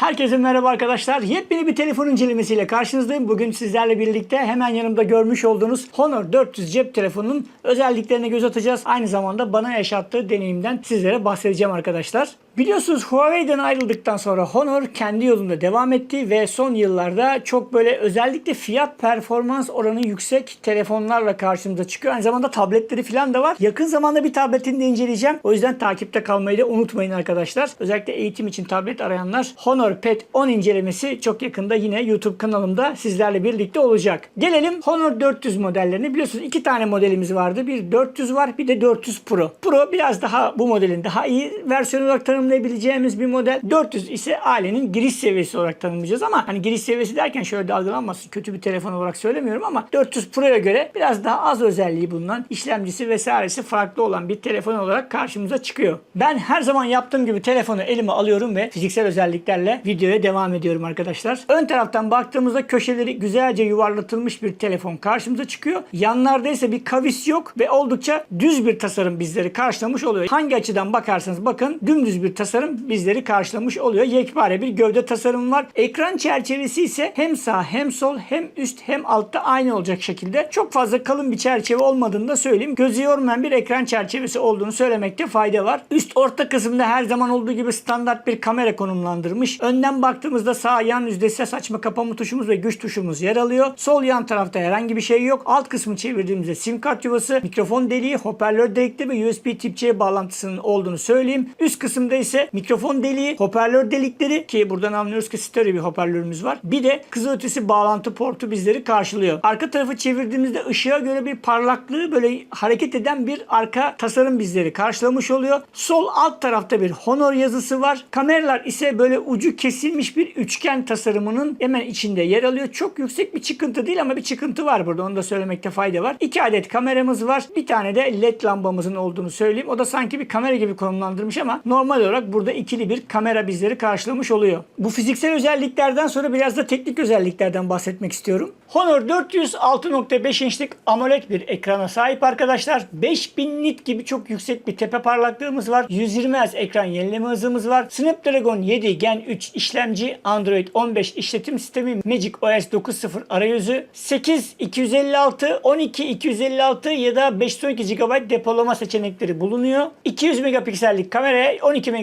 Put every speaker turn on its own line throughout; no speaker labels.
Herkese merhaba arkadaşlar. Yepyeni bir telefon incelemesiyle karşınızdayım. Bugün sizlerle birlikte hemen yanımda görmüş olduğunuz Honor 400 cep telefonunun özelliklerine göz atacağız. Aynı zamanda bana yaşattığı deneyimden sizlere bahsedeceğim arkadaşlar. Biliyorsunuz Huawei'den ayrıldıktan sonra Honor kendi yolunda devam etti ve son yıllarda çok böyle özellikle fiyat performans oranı yüksek telefonlarla karşımıza çıkıyor. Aynı zamanda tabletleri falan da var. Yakın zamanda bir tabletini de inceleyeceğim. O yüzden takipte kalmayı da unutmayın arkadaşlar. Özellikle eğitim için tablet arayanlar Honor Pad 10 incelemesi çok yakında yine YouTube kanalımda sizlerle birlikte olacak. Gelelim Honor 400 modellerine. Biliyorsunuz iki tane modelimiz vardı. Bir 400 var bir de 400 Pro. Pro biraz daha bu modelin daha iyi versiyonu olarak tanımlayabileceğimiz bir model. 400 ise ailenin giriş seviyesi olarak tanımlayacağız ama hani giriş seviyesi derken şöyle de algılanmasın. Kötü bir telefon olarak söylemiyorum ama 400 Pro'ya göre biraz daha az özelliği bulunan işlemcisi vesairesi farklı olan bir telefon olarak karşımıza çıkıyor. Ben her zaman yaptığım gibi telefonu elime alıyorum ve fiziksel özelliklerle videoya devam ediyorum arkadaşlar. Ön taraftan baktığımızda köşeleri güzelce yuvarlatılmış bir telefon karşımıza çıkıyor. Yanlarda ise bir kavis yok ve oldukça düz bir tasarım bizleri karşılamış oluyor. Hangi açıdan bakarsanız bakın dümdüz bir tasarım bizleri karşılamış oluyor. Yekpare bir gövde tasarımı var. Ekran çerçevesi ise hem sağ hem sol hem üst hem altta aynı olacak şekilde. Çok fazla kalın bir çerçeve olmadığını da söyleyeyim. Gözü yormayan bir ekran çerçevesi olduğunu söylemekte fayda var. Üst orta kısımda her zaman olduğu gibi standart bir kamera konumlandırmış. Önden baktığımızda sağ yan yüzde ses açma kapama tuşumuz ve güç tuşumuz yer alıyor. Sol yan tarafta herhangi bir şey yok. Alt kısmı çevirdiğimizde sim kart yuvası, mikrofon deliği, hoparlör delikli ve USB tip C bağlantısının olduğunu söyleyeyim. Üst kısımda ise mikrofon deliği, hoparlör delikleri ki buradan anlıyoruz ki stereo bir hoparlörümüz var. Bir de kızılötesi bağlantı portu bizleri karşılıyor. Arka tarafı çevirdiğimizde ışığa göre bir parlaklığı böyle hareket eden bir arka tasarım bizleri karşılamış oluyor. Sol alt tarafta bir Honor yazısı var. Kameralar ise böyle ucu kesilmiş bir üçgen tasarımının hemen içinde yer alıyor. Çok yüksek bir çıkıntı değil ama bir çıkıntı var burada. Onu da söylemekte fayda var. İki adet kameramız var. Bir tane de led lambamızın olduğunu söyleyeyim. O da sanki bir kamera gibi konumlandırmış ama normal olarak burada ikili bir kamera bizleri karşılamış oluyor. Bu fiziksel özelliklerden sonra biraz da teknik özelliklerden bahsetmek istiyorum. Honor 400 6.5 inçlik AMOLED bir ekrana sahip arkadaşlar. 5000 nit gibi çok yüksek bir tepe parlaklığımız var. 120 Hz ekran yenileme hızımız var. Snapdragon 7 Gen 3 işlemci, Android 15 işletim sistemi, Magic OS 9.0 arayüzü, 8 256, 12 256 ya da 512 GB depolama seçenekleri bulunuyor. 200 megapiksellik kameraya 12 megapiksellik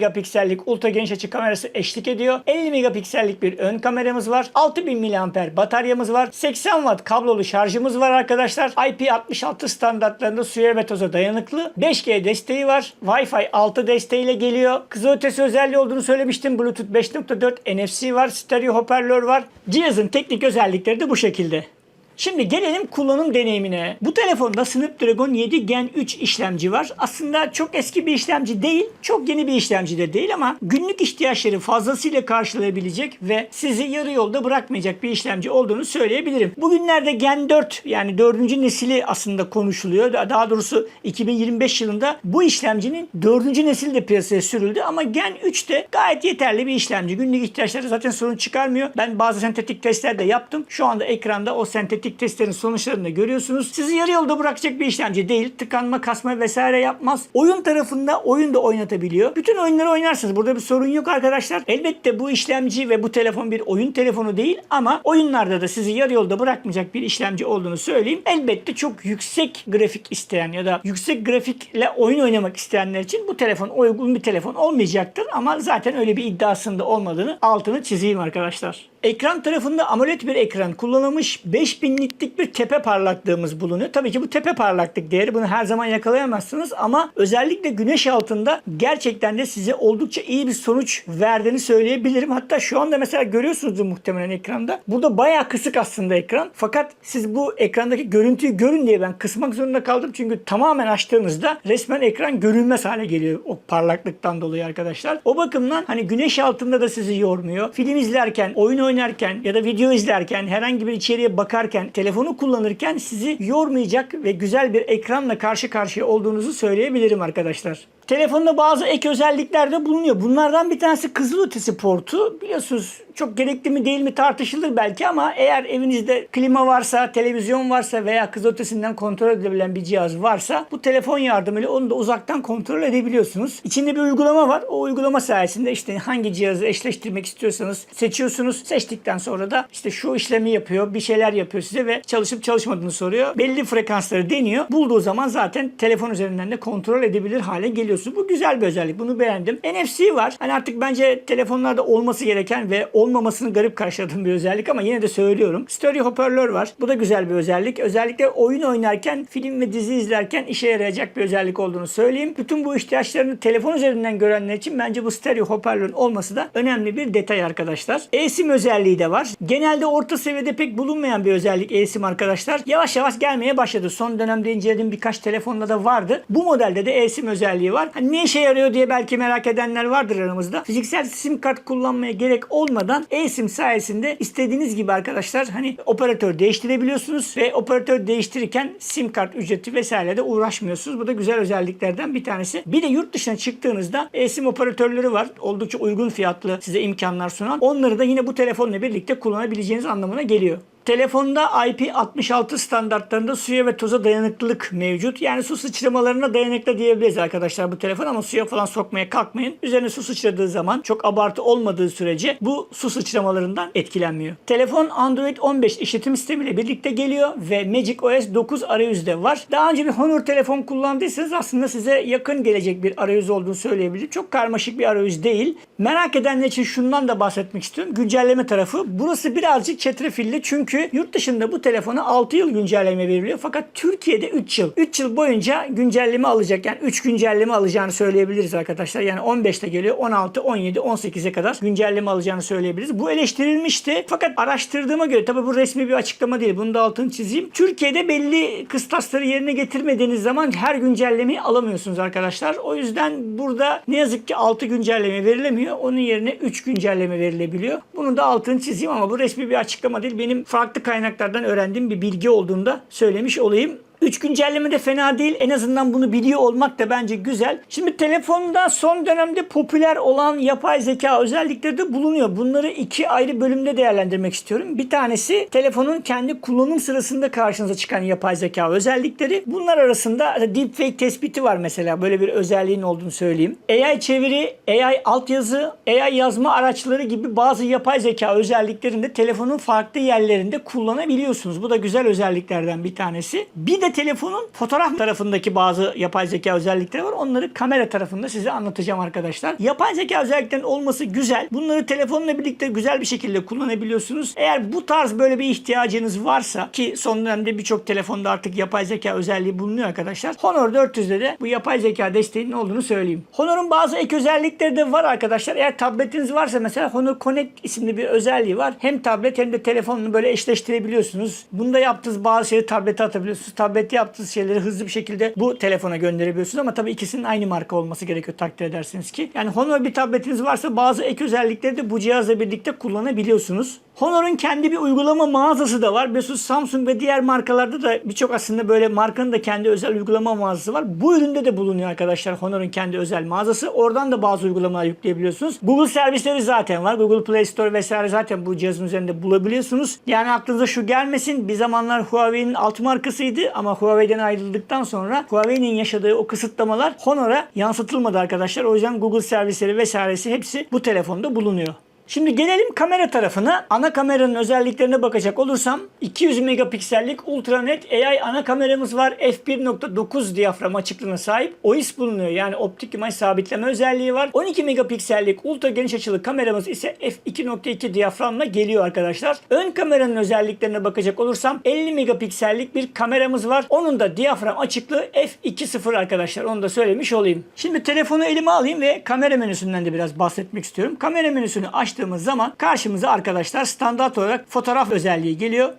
ultra geniş açı kamerası eşlik ediyor. 50 megapiksellik bir ön kameramız var. 6000 mAh bataryamız var. 80 watt kablolu şarjımız var arkadaşlar. IP66 standartlarında suya ve toza dayanıklı. 5G desteği var. Wi-Fi 6 desteğiyle geliyor. Kızılötesi özelliği olduğunu söylemiştim. Bluetooth 5.4 NFC var. Stereo hoparlör var. Cihazın teknik özellikleri de bu şekilde. Şimdi gelelim kullanım deneyimine. Bu telefonda Snapdragon 7 Gen 3 işlemci var. Aslında çok eski bir işlemci değil, çok yeni bir işlemci de değil ama günlük ihtiyaçları fazlasıyla karşılayabilecek ve sizi yarı yolda bırakmayacak bir işlemci olduğunu söyleyebilirim. Bugünlerde Gen 4 yani 4. nesili aslında konuşuluyor. Daha doğrusu 2025 yılında bu işlemcinin 4. nesili de piyasaya sürüldü ama Gen 3 de gayet yeterli bir işlemci. Günlük ihtiyaçları zaten sorun çıkarmıyor. Ben bazı sentetik testler de yaptım. Şu anda ekranda o sentetik testlerin sonuçlarını görüyorsunuz. Sizi yarı yolda bırakacak bir işlemci değil. Tıkanma, kasma vesaire yapmaz. Oyun tarafında oyun da oynatabiliyor. Bütün oyunları oynarsınız. Burada bir sorun yok arkadaşlar. Elbette bu işlemci ve bu telefon bir oyun telefonu değil ama oyunlarda da sizi yarı yolda bırakmayacak bir işlemci olduğunu söyleyeyim. Elbette çok yüksek grafik isteyen ya da yüksek grafikle oyun oynamak isteyenler için bu telefon uygun bir telefon olmayacaktır ama zaten öyle bir iddiasında olmadığını altını çizeyim arkadaşlar. Ekran tarafında AMOLED bir ekran kullanılmış 5000 nitlik bir tepe parlaklığımız bulunuyor. Tabii ki bu tepe parlaklık değeri bunu her zaman yakalayamazsınız ama özellikle güneş altında gerçekten de size oldukça iyi bir sonuç verdiğini söyleyebilirim. Hatta şu anda mesela görüyorsunuzdur muhtemelen ekranda. Burada bayağı kısık aslında ekran. Fakat siz bu ekrandaki görüntüyü görün diye ben kısmak zorunda kaldım. Çünkü tamamen açtığınızda resmen ekran görünmez hale geliyor o parlaklıktan dolayı arkadaşlar. O bakımdan hani güneş altında da sizi yormuyor. Film izlerken, oyun oynarken ya da video izlerken, herhangi bir içeriğe bakarken, telefonu kullanırken sizi yormayacak ve güzel bir ekranla karşı karşıya olduğunuzu söyleyebilirim arkadaşlar. Telefonda bazı ek özellikler de bulunuyor. Bunlardan bir tanesi kızılötesi portu. Biliyorsunuz çok gerekli mi değil mi tartışılır belki ama eğer evinizde klima varsa, televizyon varsa veya kızılötesinden kontrol edilebilen bir cihaz varsa bu telefon yardımıyla onu da uzaktan kontrol edebiliyorsunuz. İçinde bir uygulama var. O uygulama sayesinde işte hangi cihazı eşleştirmek istiyorsanız seçiyorsunuz. Seçtikten sonra da işte şu işlemi yapıyor, bir şeyler yapıyor size ve çalışıp çalışmadığını soruyor. Belli frekansları deniyor. Bulduğu zaman zaten telefon üzerinden de kontrol edebilir hale geliyorsunuz. Bu güzel bir özellik. Bunu beğendim. NFC var. Hani artık bence telefonlarda olması gereken ve olmamasını garip karşıladığım bir özellik ama yine de söylüyorum. Stereo hoparlör var. Bu da güzel bir özellik. Özellikle oyun oynarken, film ve dizi izlerken işe yarayacak bir özellik olduğunu söyleyeyim. Bütün bu ihtiyaçlarını telefon üzerinden görenler için bence bu stereo hoparlörün olması da önemli bir detay arkadaşlar. eSIM özelliği de var. Genelde orta seviyede pek bulunmayan bir özellik eSIM arkadaşlar. Yavaş yavaş gelmeye başladı. Son dönemde incelediğim birkaç telefonda da vardı. Bu modelde de eSIM özelliği var. Hani ne işe yarıyor diye belki merak edenler vardır aramızda. Fiziksel sim kart kullanmaya gerek olmadan eSIM sayesinde istediğiniz gibi arkadaşlar hani operatör değiştirebiliyorsunuz ve operatör değiştirirken sim kart ücreti vesaire de uğraşmıyorsunuz. Bu da güzel özelliklerden bir tanesi. Bir de yurt dışına çıktığınızda eSIM operatörleri var. Oldukça uygun fiyatlı size imkanlar sunan. Onları da yine bu telefonla birlikte kullanabileceğiniz anlamına geliyor. Telefonda IP66 standartlarında suya ve toza dayanıklılık mevcut. Yani su sıçramalarına dayanıklı diyebiliriz arkadaşlar bu telefon ama suya falan sokmaya kalkmayın. Üzerine su sıçradığı zaman çok abartı olmadığı sürece bu su sıçramalarından etkilenmiyor. Telefon Android 15 işletim sistemiyle birlikte geliyor ve Magic OS 9 arayüzde var. Daha önce bir Honor telefon kullandıysanız aslında size yakın gelecek bir arayüz olduğunu söyleyebilirim. Çok karmaşık bir arayüz değil. Merak edenler için şundan da bahsetmek istiyorum. Güncelleme tarafı. Burası birazcık çetrefilli çünkü yurt dışında bu telefona 6 yıl güncelleme veriliyor. Fakat Türkiye'de 3 yıl. 3 yıl boyunca güncelleme alacak. Yani 3 güncelleme alacağını söyleyebiliriz arkadaşlar. Yani 15'te geliyor. 16, 17, 18'e kadar güncelleme alacağını söyleyebiliriz. Bu eleştirilmişti. Fakat araştırdığıma göre tabi bu resmi bir açıklama değil. Bunu da altını çizeyim. Türkiye'de belli kıstasları yerine getirmediğiniz zaman her güncellemeyi alamıyorsunuz arkadaşlar. O yüzden burada ne yazık ki 6 güncelleme verilemiyor. Onun yerine 3 güncelleme verilebiliyor. Bunu da altını çizeyim ama bu resmi bir açıklama değil. Benim farklı kaynaklardan öğrendiğim bir bilgi olduğunu da söylemiş olayım. 3 güncelleme de fena değil. En azından bunu biliyor olmak da bence güzel. Şimdi telefonda son dönemde popüler olan yapay zeka özellikleri de bulunuyor. Bunları iki ayrı bölümde değerlendirmek istiyorum. Bir tanesi telefonun kendi kullanım sırasında karşınıza çıkan yapay zeka özellikleri. Bunlar arasında deepfake tespiti var mesela. Böyle bir özelliğin olduğunu söyleyeyim. AI çeviri, AI altyazı, AI yazma araçları gibi bazı yapay zeka özelliklerini de telefonun farklı yerlerinde kullanabiliyorsunuz. Bu da güzel özelliklerden bir tanesi. Bir de telefonun fotoğraf tarafındaki bazı yapay zeka özellikleri var. Onları kamera tarafında size anlatacağım arkadaşlar. Yapay zeka özelliklerinin olması güzel. Bunları telefonla birlikte güzel bir şekilde kullanabiliyorsunuz. Eğer bu tarz böyle bir ihtiyacınız varsa ki son dönemde birçok telefonda artık yapay zeka özelliği bulunuyor arkadaşlar. Honor 400'de de bu yapay zeka desteğinin olduğunu söyleyeyim. Honor'un bazı ek özellikleri de var arkadaşlar. Eğer tabletiniz varsa mesela Honor Connect isimli bir özelliği var. Hem tablet hem de telefonunu böyle eşleştirebiliyorsunuz. Bunda yaptığınız bazı şeyleri tablete atabiliyorsunuz. Tablette yaptığınız şeyleri hızlı bir şekilde bu telefona gönderebiliyorsunuz ama tabii ikisinin aynı marka olması gerekiyor takdir edersiniz ki. Yani Honor bir tabletiniz varsa bazı ek özellikleri de bu cihazla birlikte kullanabiliyorsunuz. Honor'un kendi bir uygulama mağazası da var. Biliyorsunuz Samsung ve diğer markalarda da birçok aslında böyle markanın da kendi özel uygulama mağazası var. Bu üründe de bulunuyor arkadaşlar Honor'un kendi özel mağazası. Oradan da bazı uygulamalar yükleyebiliyorsunuz. Google servisleri zaten var. Google Play Store vesaire zaten bu cihazın üzerinde bulabiliyorsunuz. Yani aklınıza şu gelmesin. Bir zamanlar Huawei'nin alt markasıydı ama Huawei'den ayrıldıktan sonra Huawei'nin yaşadığı o kısıtlamalar Honor'a yansıtılmadı arkadaşlar. O yüzden Google servisleri vesairesi hepsi bu telefonda bulunuyor. Şimdi gelelim kamera tarafına. Ana kameranın özelliklerine bakacak olursam 200 megapiksellik ultra net AI ana kameramız var. f1.9 diyafram açıklığına sahip. OIS bulunuyor. Yani optik imaj sabitleme özelliği var. 12 megapiksellik ultra geniş açılı kameramız ise f2.2 diyaframla geliyor arkadaşlar. Ön kameranın özelliklerine bakacak olursam 50 megapiksellik bir kameramız var. Onun da diyafram açıklığı f2.0 arkadaşlar. Onu da söylemiş olayım. Şimdi telefonu elime alayım ve kamera menüsünden de biraz bahsetmek istiyorum. Kamera menüsünü açtım açtığımız zaman karşımıza arkadaşlar standart olarak fotoğraf özelliği geliyor.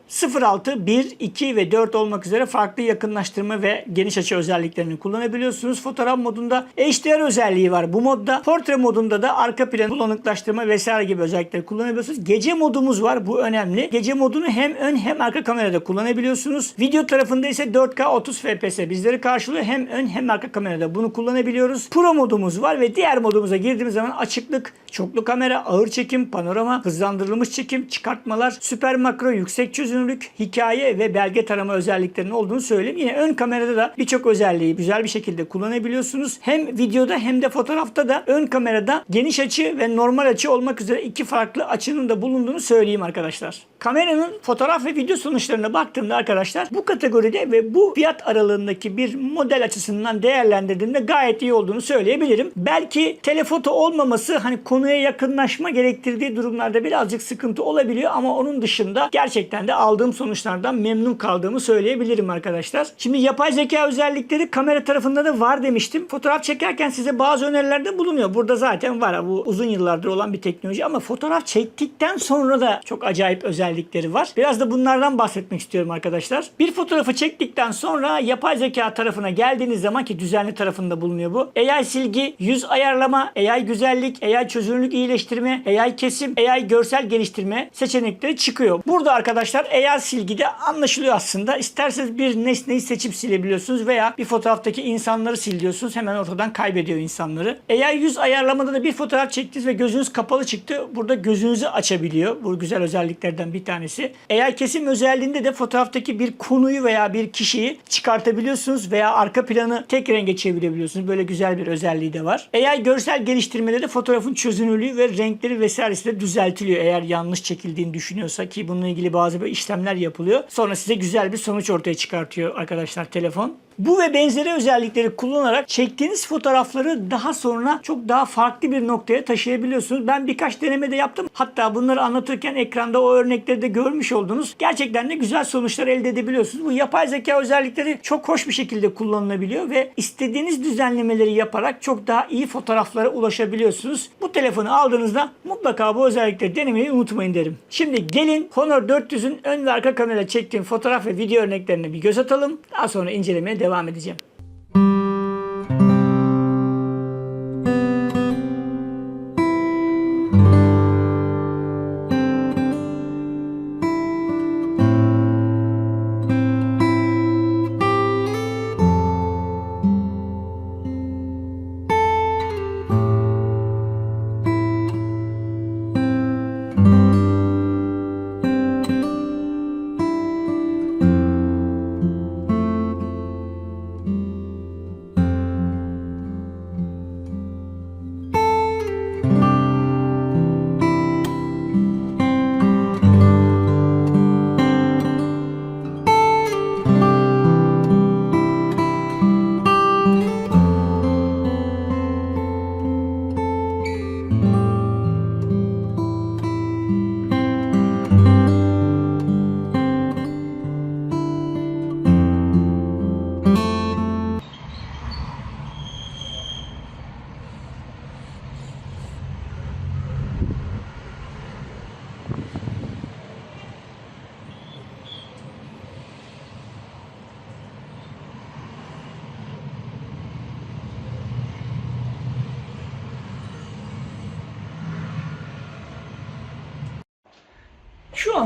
06, 1, 2 ve 4 olmak üzere farklı yakınlaştırma ve geniş açı özelliklerini kullanabiliyorsunuz. Fotoğraf modunda HDR özelliği var bu modda. Portre modunda da arka plan bulanıklaştırma vesaire gibi özellikleri kullanabiliyorsunuz. Gece modumuz var. Bu önemli. Gece modunu hem ön hem arka kamerada kullanabiliyorsunuz. Video tarafında ise 4K 30 FPS bizleri karşılıyor. Hem ön hem arka kamerada bunu kullanabiliyoruz. Pro modumuz var ve diğer modumuza girdiğimiz zaman açıklık, çoklu kamera, ağır çekim, panorama, hızlandırılmış çekim, çıkartmalar, süper makro, yüksek çözünürlük, hikaye ve belge tarama özelliklerinin olduğunu söyleyeyim. Yine ön kamerada da birçok özelliği güzel bir şekilde kullanabiliyorsunuz. Hem videoda hem de fotoğrafta da ön kamerada geniş açı ve normal açı olmak üzere iki farklı açının da bulunduğunu söyleyeyim arkadaşlar. Kameranın fotoğraf ve video sonuçlarına baktığımda arkadaşlar bu kategoride ve bu fiyat aralığındaki bir model açısından değerlendirdiğimde gayet iyi olduğunu söyleyebilirim. Belki telefoto olmaması hani konuya yakınlaşma gerektirdiği durumlarda birazcık sıkıntı olabiliyor ama onun dışında gerçekten de aldığım sonuçlardan memnun kaldığımı söyleyebilirim arkadaşlar. Şimdi yapay zeka özellikleri kamera tarafında da var demiştim. Fotoğraf çekerken size bazı önerilerde bulunuyor. Burada zaten var. Bu uzun yıllardır olan bir teknoloji ama fotoğraf çektikten sonra da çok acayip özellikleri var. Biraz da bunlardan bahsetmek istiyorum arkadaşlar. Bir fotoğrafı çektikten sonra yapay zeka tarafına geldiğiniz zaman ki düzenli tarafında bulunuyor bu. AI silgi, yüz ayarlama, AI güzellik, AI çözünürlük iyileştirme, AI kesim, AI görsel geliştirme seçenekleri çıkıyor. Burada arkadaşlar AI silgide anlaşılıyor aslında. İsterseniz bir nesneyi seçip silebiliyorsunuz veya bir fotoğraftaki insanları sil diyorsunuz. Hemen ortadan kaybediyor insanları. AI yüz ayarlamada da bir fotoğraf çektiniz ve gözünüz kapalı çıktı. Burada gözünüzü açabiliyor. Bu güzel özelliklerden bir tanesi. AI kesim özelliğinde de fotoğraftaki bir konuyu veya bir kişiyi çıkartabiliyorsunuz veya arka planı tek renge çevirebiliyorsunuz. Böyle güzel bir özelliği de var. AI görsel geliştirmede de fotoğrafın çözünürlüğü ve renkleri vesairesi de düzeltiliyor. Eğer yanlış çekildiğini düşünüyorsa ki bununla ilgili bazı böyle işlemler yapılıyor. Sonra size güzel bir sonuç ortaya çıkartıyor arkadaşlar telefon. Bu ve benzeri özellikleri kullanarak çektiğiniz fotoğrafları daha sonra çok daha farklı bir noktaya taşıyabiliyorsunuz. Ben birkaç deneme de yaptım. Hatta bunları anlatırken ekranda o örnekleri de görmüş oldunuz. Gerçekten de güzel sonuçlar elde edebiliyorsunuz. Bu yapay zeka özellikleri çok hoş bir şekilde kullanılabiliyor ve istediğiniz düzenlemeleri yaparak çok daha iyi fotoğraflara ulaşabiliyorsunuz. Bu telefonu aldığınızda mutlaka bu özellikleri denemeyi unutmayın derim. Şimdi gelin Honor 400'ün ön ve arka kamera çektiğim fotoğraf ve video örneklerine bir göz atalım. Daha sonra incelemeye devam edeceğim.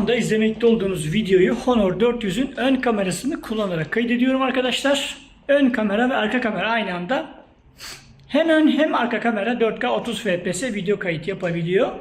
Anda izlemekte olduğunuz videoyu Honor 400'ün ön kamerasını kullanarak kaydediyorum arkadaşlar. Ön kamera ve arka kamera aynı anda hem ön hem arka kamera 4K 30 FPS video kayıt yapabiliyor.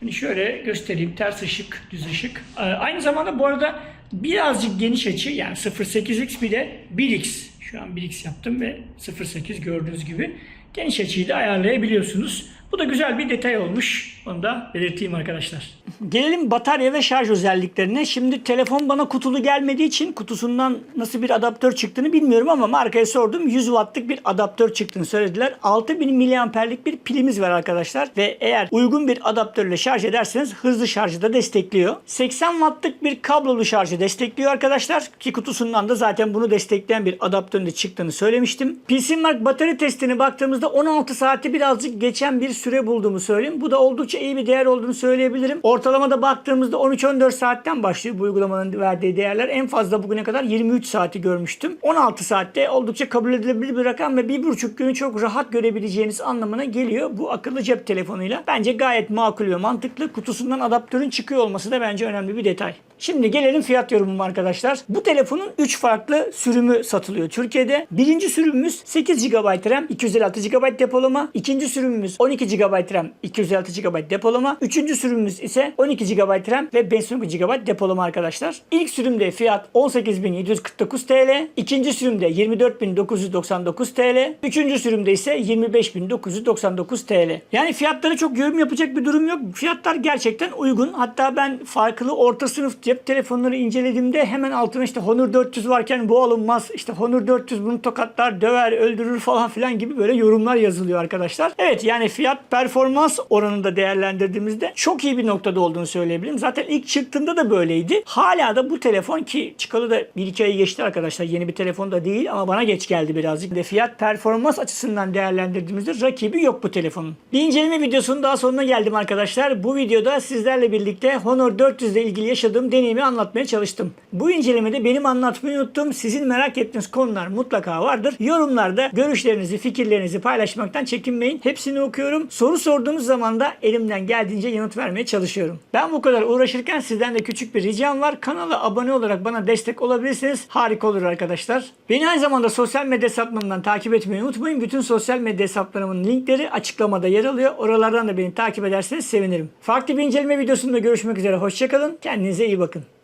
Hani şöyle göstereyim ters ışık, düz ışık. Ee, Aynı zamanda bu arada birazcık geniş açı yani 0.8x bir de 1x. Şu an 1x yaptım ve 0.8 gördüğünüz gibi geniş açıyı da ayarlayabiliyorsunuz. Bu da güzel bir detay olmuş. Onu da belirteyim arkadaşlar. Gelelim batarya ve şarj özelliklerine. Şimdi telefon bana kutulu gelmediği için kutusundan nasıl bir adaptör çıktığını bilmiyorum ama markaya sordum. 100 wattlık bir adaptör çıktığını söylediler. 6000 miliamperlik bir pilimiz var arkadaşlar. Ve eğer uygun bir adaptörle şarj ederseniz hızlı şarjı da destekliyor. 80 wattlık bir kablolu şarjı destekliyor arkadaşlar. Ki kutusundan da zaten bunu destekleyen bir adaptör önünde çıktığını söylemiştim. PC Mark batarya testine baktığımızda 16 saati birazcık geçen bir süre bulduğumu söyleyeyim. Bu da oldukça iyi bir değer olduğunu söyleyebilirim. Ortalamada baktığımızda 13-14 saatten başlıyor bu uygulamanın verdiği değerler. En fazla bugüne kadar 23 saati görmüştüm. 16 saatte oldukça kabul edilebilir bir rakam ve 1,5 günü çok rahat görebileceğiniz anlamına geliyor bu akıllı cep telefonuyla. Bence gayet makul ve mantıklı. Kutusundan adaptörün çıkıyor olması da bence önemli bir detay. Şimdi gelelim fiyat yorumum arkadaşlar. Bu telefonun 3 farklı sürümü satılıyor Türkiye'de. Birinci sürümümüz 8 GB RAM, 256 GB depolama. İkinci sürümümüz 12 GB RAM, 256 GB depolama. Üçüncü sürümümüz ise 12 GB RAM ve 512 GB depolama arkadaşlar. İlk sürümde fiyat 18.749 TL. İkinci sürümde 24.999 TL. Üçüncü sürümde ise 25.999 TL. Yani fiyatları çok yorum yapacak bir durum yok. Fiyatlar gerçekten uygun. Hatta ben farklı orta sınıf cep telefonları incelediğimde hemen altına işte Honor 400 varken bu alınmaz. İşte Honor 400 bunu tokatlar, döver, öldürür falan filan gibi böyle yorumlar yazılıyor arkadaşlar. Evet yani fiyat performans oranında değerlendirdiğimizde çok iyi bir noktada olduğunu söyleyebilirim. Zaten ilk çıktığında da böyleydi. Hala da bu telefon ki çıkalı da 1-2 ayı geçti arkadaşlar. Yeni bir telefon da değil ama bana geç geldi birazcık. De fiyat performans açısından değerlendirdiğimizde rakibi yok bu telefonun. Bir inceleme videosunun daha sonuna geldim arkadaşlar. Bu videoda sizlerle birlikte Honor 400 ile ilgili yaşadığım deneyimi anlatmaya çalıştım. Bu incelemede benim anlatmayı unuttuğum sizin merak ettiğiniz konular mutlaka vardır. Yorumlarda görüşlerinizi, fikirlerinizi paylaşmaktan çekinmeyin. Hepsini okuyorum. Soru sorduğunuz zaman da elimden geldiğince yanıt vermeye çalışıyorum. Ben bu kadar uğraşırken sizden de küçük bir ricam var. Kanala abone olarak bana destek olabilirsiniz. Harika olur arkadaşlar. Beni aynı zamanda sosyal medya hesaplarımdan takip etmeyi unutmayın. Bütün sosyal medya hesaplarımın linkleri açıklamada yer alıyor. Oralardan da beni takip ederseniz sevinirim. Farklı bir inceleme videosunda görüşmek üzere. Hoşçakalın. Kendinize iyi bakın.